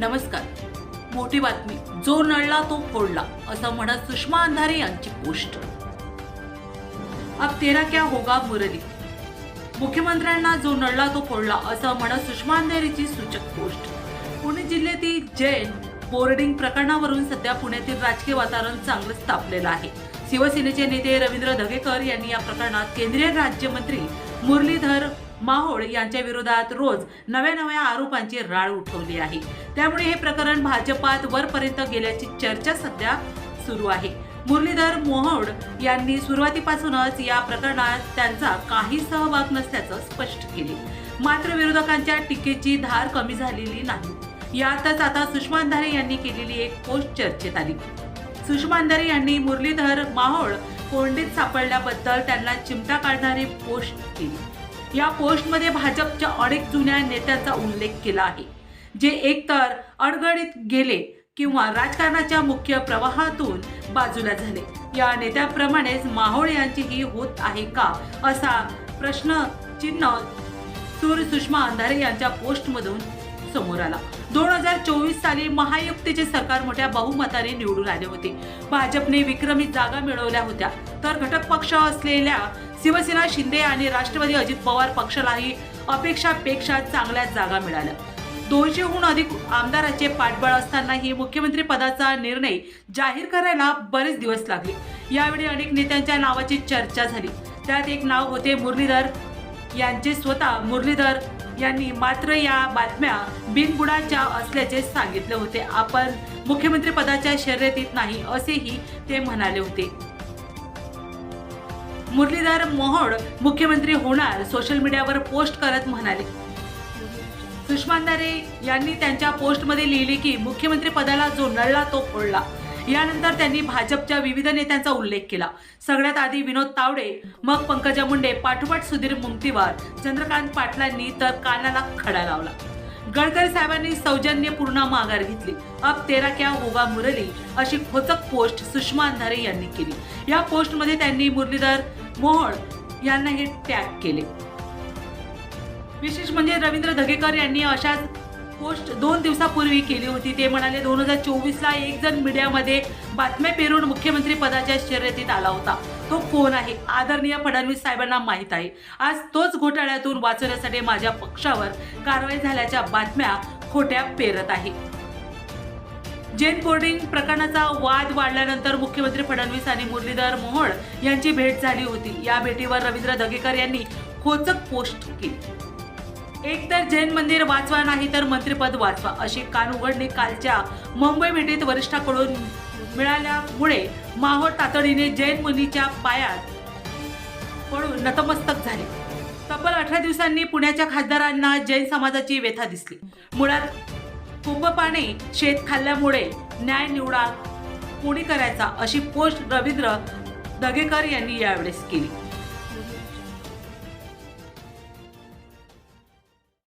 नमस्कार. मोठी बातमी. जो नळला तो फोडला असं म्हणत सुषमा अंधारे यांची पोस्ट अब तेरा क्या होगा मुरली. मुख्यमंत्र्यांना जो नळला तो फोडला असं म्हणत सुषमा अंधारेची सूचक पोस्ट पुणे जिल्ह्यातील जैन बोर्डिंग प्रकरणावरून सध्या पुण्यातील राजकीय वातावरण चांगलंच तापलेलं आहे. शिवसेनेचे नेते रवींद्र धगेकर यांनी या प्रकरणात केंद्रीय राज्यमंत्री मुरलीधर माहोळ यांच्या विरोधात रोज नव्या नव्या आरोपांची राळ उठवली आहे. त्यामुळे हे प्रकरण भाजपात वरपर्यंत गेल्याची चर्चा सध्या सुरू आहे. मुरलीधर मोहोड यांनी सुरुवातीपासूनच या प्रकरणात त्यांचा काही सहभाग नसल्याचं स्पष्ट केले. मात्र विरोधकांच्या टीकेची धार कमी झालेली नाही. यातच आता सुषमा अंधारे यांनी केलेली एक पोस्ट चर्चेत आली. सुषमा अंधारे यांनी मुरलीधर माहोळ कोंडीत सापडल्याबद्दल त्यांना चिमटा काढणारी पोस्ट केली. या पोस्टमध्ये भाजपच्या अनेक जुन्या नेत्यांचा उल्लेख केला आहे जे एकतर अडगडीत गेले किंवा राजकारणाच्या मुख्य प्रवाहातून बाजूला झाले. या नेत्याप्रमाणेच माहोळ यांचीही होत आहे का असा प्रश्न चिन्ह सूर सुषमा अंधारे यांच्या पोस्टमधून समोर आला. दोन हजार चोवीस साली महायुक्तीचे सरकार मोठ्या बहुमताने निवडून आले होते. भाजपने विक्रमी जागा मिळवल्या होत्या. तर घटक पक्ष असलेल्या शिवसेना शिंदे आणि राष्ट्रवादी अजित पवार पक्षालाही अपेक्षापेक्षा चांगल्या जागा मिळाल्या. दोनशेहून अधिक आमदाराचे पाठबळ असतानाही मुख्यमंत्री पदाचा निर्णय जाहीर करायला बरेच दिवस लागले. यावेळी अनेक नेत्यांच्या नावाची चर्चा झाली. त्यात एक नाव होते मुरलीधर. यांचे स्वतः मुरलीधर यांनी मात्र या बातम्या बिनबुडाच्या असल्याचे सांगितले होते. आपण मुख्यमंत्री पदाच्या शर्यतीत नाही असेही ते म्हणाले होते. मुरलीधर मोहोड मुख्यमंत्री होणार सोशल मीडियावर पोस्ट करत म्हणाले. सुषमा यांनी त्यांच्या पोस्टमध्ये लिहिले की मुख्यमंत्री पदाला जो नळला तो फोडला. यानंतर त्यांनी भाजपच्या विविध नेत्यांचा उल्लेख केला. सगळ्यात आधी विनोद तावडे मग पंकजा मुंडे पाठोपाठ सुधीर मुंगतीवार चंद्रकांत पाटलांनी तर कानाला खडा लावला. गडकरी साहेबांनी सौजन्यपूर्ण माघार घेतली. अब तेरा क्या होगा मुरली अशी खोचक पोस्ट सुषमा अंधारे यांनी केली. या पोस्टमध्ये त्यांनी मुरलीधर मोहोळ यांना हे टॅग केले. विशेष म्हणजे रवींद्र धगेकर यांनी अशाच पोस्ट दोन दिवसापूर्वी केली होती. ते म्हणाले दोन हजार चोवीसला एक जण मीडियामध्ये बातम्या पेरून मुख्यमंत्री पदाच्या शर्यतीत आला होता. तो कोण आहे? आदरणीय फडणवीस साहेबांना माहीत आहे. आज तोच घोटाळ्यातून वाचवण्यासाठी माझ्या पक्षावर कारवाई झाल्याच्या बातम्या खोट्या पेरत आहे. जेन बोर्डिंग प्रकरणाचा वाद वाढल्यानंतर मुख्यमंत्री फडणवीस आणि मुरलीधर मोहोळ यांची भेट झाली होती. या भेटीवर रवींद्र दगेकर यांनी खोचक पोस्ट केली. एक तर जैन मंदिर वाचवा नाही तर मंत्रिपद वाचवा अशी कान उघडणी कालच्या मुंबई भेटीत वरिष्ठाकडून मिळाल्यामुळे माहोर तातडीने जैन मुनीच्या पायात पडून नतमस्तक झाले. तब्बल अठरा दिवसांनी पुण्याच्या खासदारांना जैन समाजाची व्यथा दिसली. मुळात कुंभपाने शेत खाल्ल्यामुळे न्याय निवडा कोणी करायचा अशी पोस्ट रवींद्र दगेकर यांनी यावेळेस केली.